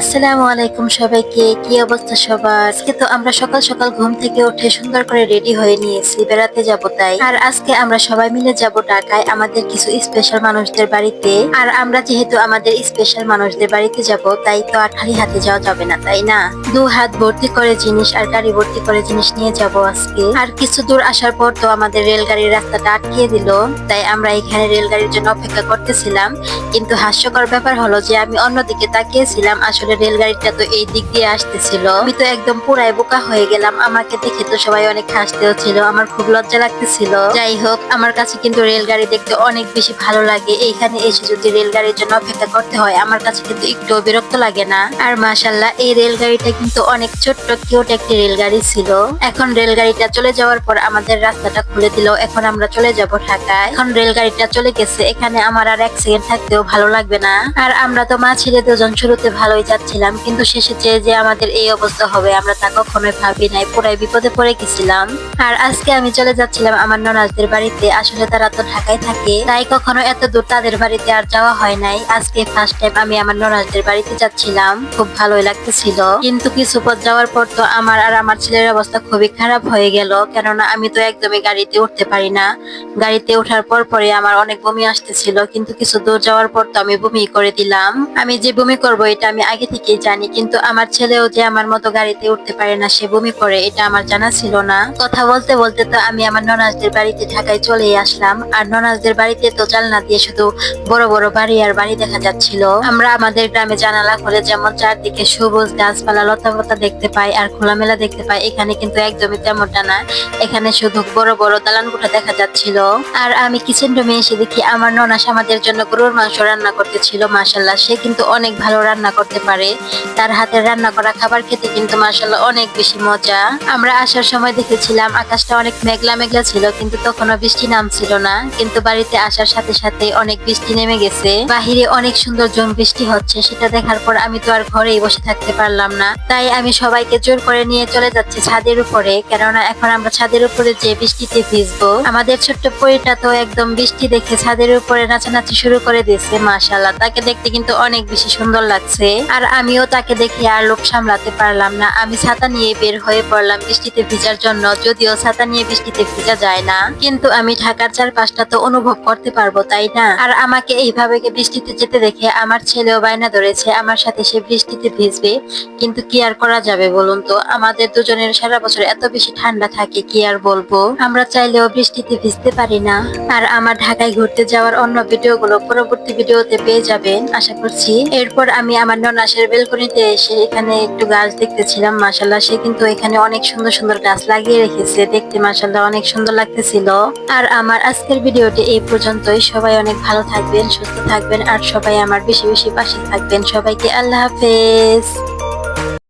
আসসালামু আলাইকুম সবাইকে, কি অবস্থা সবার? আজকে তো আমরা সকাল সকাল ঘুম থেকে উঠে সুন্দর করে রেডি হয়ে নিয়েছি, বেড়াতে যাব তাই। আর আজকে আমরা সবাই মিলে যাব ঢাকায় আমাদের কিছু স্পেশাল মানুষদের বাড়িতে। আর আমরা যেহেতু আমাদের স্পেশাল মানুষদের বাড়িতে যাব, তাই তো আর খালি হাতে যাওয়া যাবে না, তাই না? দু হাত ভর্তি করে জিনিস আর গাড়ি ভর্তি করে জিনিস নিয়ে যাব আজকে। আর কিছু দূর আসার পর তো আমাদের রেলগাড়ির রাস্তাটা আটকিয়ে দিল, তাই আমরা এখানে রেলগাড়ির জন্য অপেক্ষা করতেছিলাম। কিন্তু হাস্যকর ব্যাপার হলো যে আমি অন্যদিকে তাকিয়েছিলাম, আসলে রেলগাড়িটা তো এই দিক দিয়ে আসতেছিল। আমি তো একদম পুরাই বোকা হয়ে গেলাম। আমাকে দেখে তো সবাই অনেক হাসতেও ছিল। আমার খুব লজ্জা লাগতেছিল। যাই হোক, আমার কাছে কিন্তু রেলগাড়ি দেখতে অনেক বেশি ভালো লাগে। এইখানে এসে যদি রেলগাড়ির জন্য অপেক্ষা করতে হয়, আমার কাছে কিন্তু একটু বিরক্ত লাগে না। আর মাশাল্লাহ এই রেলগাড়িটা কিন্তু অনেক ছোট্ট, কিউট একটি রেলগাড়ি ছিল। এখন রেলগাড়িটা চলে যাওয়ার পর আমাদের রাস্তাটা খুলে দিল। এখন আমরা চলে যাব ঢাকায়। এখন রেলগাড়িটা চলে গেছে। এখানে আমার আর এক সেকেন্ড থাকতেও ভালো লাগবে না। আর আমরা তো মা ছেলে দুজন শুরুতে ভালোই যাচ্ছিলাম, কিন্তু শেষে চেয়ে যে আমাদের এই অবস্থা হবে, আমরা তা কখনোই ভাবি নাই, পুরাই বিপদে পড়ে গেছিলাম। আর আজকে আমি চলে যাচ্ছিলাম আমার ননাজদের বাড়িতে, আসলে তারা তো ঢাকায় থাকে, তাই কখনো এত দূর তাদের বাড়িতে আর যাওয়া হয় নাই। আজকে ফার্স্ট টাইম আমি আমার ননাজদের বাড়িতে যাচ্ছিলাম, খুব ভালোই লাগতেছিল। কিন্তু কিছু পথ যাওয়ার পর তো আমার আর আমার ছেলের অবস্থা খুবই খারাপ হয়ে গেল, কেননা আমি তো একদমই গাড়িতে উঠতে পারি না। গাড়িতে ওঠার পর পরে আমার অনেক বমি আসতেছিল, কিন্তু কিছু দূর যাওয়ার পর তো আমি বমি করে দিলাম। আমি যে বমি করব, এটা আমি আগে থেকেই জানি, কিন্তু আমার ছেলেও যে আমার মতো গাড়িতে উঠতে পারে না, সে বমি করে, এটা আমার জানা ছিল না। কথা বলতে বলতে তো আমি আমার ননাজদের বাড়িতে ঢাকায় চলেই আসলাম, আর ননাজদের বাড়িতে তো জানলা দিয়ে শুধু বড় বড় বাড়ি আর বাড়ি দেখা যাচ্ছিল। আমরা আমাদের গ্রামে জানালা খুলে যেমন চারদিকে সবুজ গাছপালা লতা পাতা দেখতে পাই, আর খোলামেলা দেখতে পাই, এখানে কিন্তু একদমই তেমনটা না। এখানে শুধু বড় বড় দালান কোঠা দেখা যাচ্ছিল। আর আমি কিচেন রুমে এসে দেখি আমার ননাস আমাদের জন্য গরুর মাংস রান্না করতেছিল মাসাল্লাহ সে কিন্তু অনেক ভালো রান্না করতে পারে। তার হাতের রান্না করা খাবার খেতে কিন্তু মাসাল্লাহ অনেক বেশি মজা। আমরা আসার সময় দেখেছিলাম আকাশটা অনেক মেঘলা মেঘলা ছিল, কিন্তু তখনও বৃষ্টি নামছিল না। কিন্তু বাড়িতে আসার সাথে সাথে অনেক বৃষ্টি নেমে গেছে। বাহিরে অনেক সুন্দর জোন বৃষ্টি হচ্ছে, সেটা দেখার পর আমি তো আর ঘরেই বসে থাকতে পারলাম না। তাই আমি সবাইকে জোর করে নিয়ে চলে যাচ্ছি ছাদের উপরে, কেননা এখন আমরা ছাদের উপরে যে বৃষ্টিতে ভিজবো, আমাদের ছোট্ট পরিটা তো একদম বৃষ্টি দেখে ছাদের উপরে নাচানাচি শুরু করে দিয়েছে মাশাল্লাহ তাকে দেখতে কিন্তু অনেক বেশি সুন্দর লাগছে। আর আমিও তাকে দেখে আর লোক সামলাতে পারলাম না। আমি ছাতা নিয়ে বের হয়ে পড়লাম বৃষ্টিতে ভিজার জন্য, যদিও ছাতা নিয়ে বৃষ্টিতে ভিজা যায় না। কিন্তু আমি ঢাকার চারপাশটা তো অনুভব করতে পারব, তাই না? আর আমাকে এইভাবে বৃষ্টিতে যেতে দেখে আমার ছেলেও বায়না ধরেছে, আমার সাথে সে বৃষ্টিতে ভিজবে, কিন্তু কি আর করা যাবে বলুন তো? আমাদের দুজনের সারা বছর এত বেশি ঠান্ডা থাকে, কি আর বলব? আমরা চাইলেও বৃষ্টিতে ভিজতে পারি না। আর আমার ঢাকায় ঘুরতে যাওয়ার অন্য ভিডিওগুলো পরবর্তী ভিডিওতে পেয়ে যাবেন, আশা করছি। এরপর আমি আমার ননাসের বেলকনিতে এসে এখানে একটু গাছ দেখতেছিলাম মাসাল্লাহ সে কিন্তু এখানে অনেক সুন্দর সুন্দর গাছ লাগিয়ে রেখেছে। দেখতে মাসাল্লাহ অনেক সুন্দর লাগতেছিল। আর আমার আজকের ভিডিওটি এই পর্যন্তই। সবাই অনেক ভালো থাকবেন, সুস্থ থাকবেন, আর সবাই আমার বেশি বেশি পাশে থাকবেন। সবাইকে আল্লাহ হাফেজ।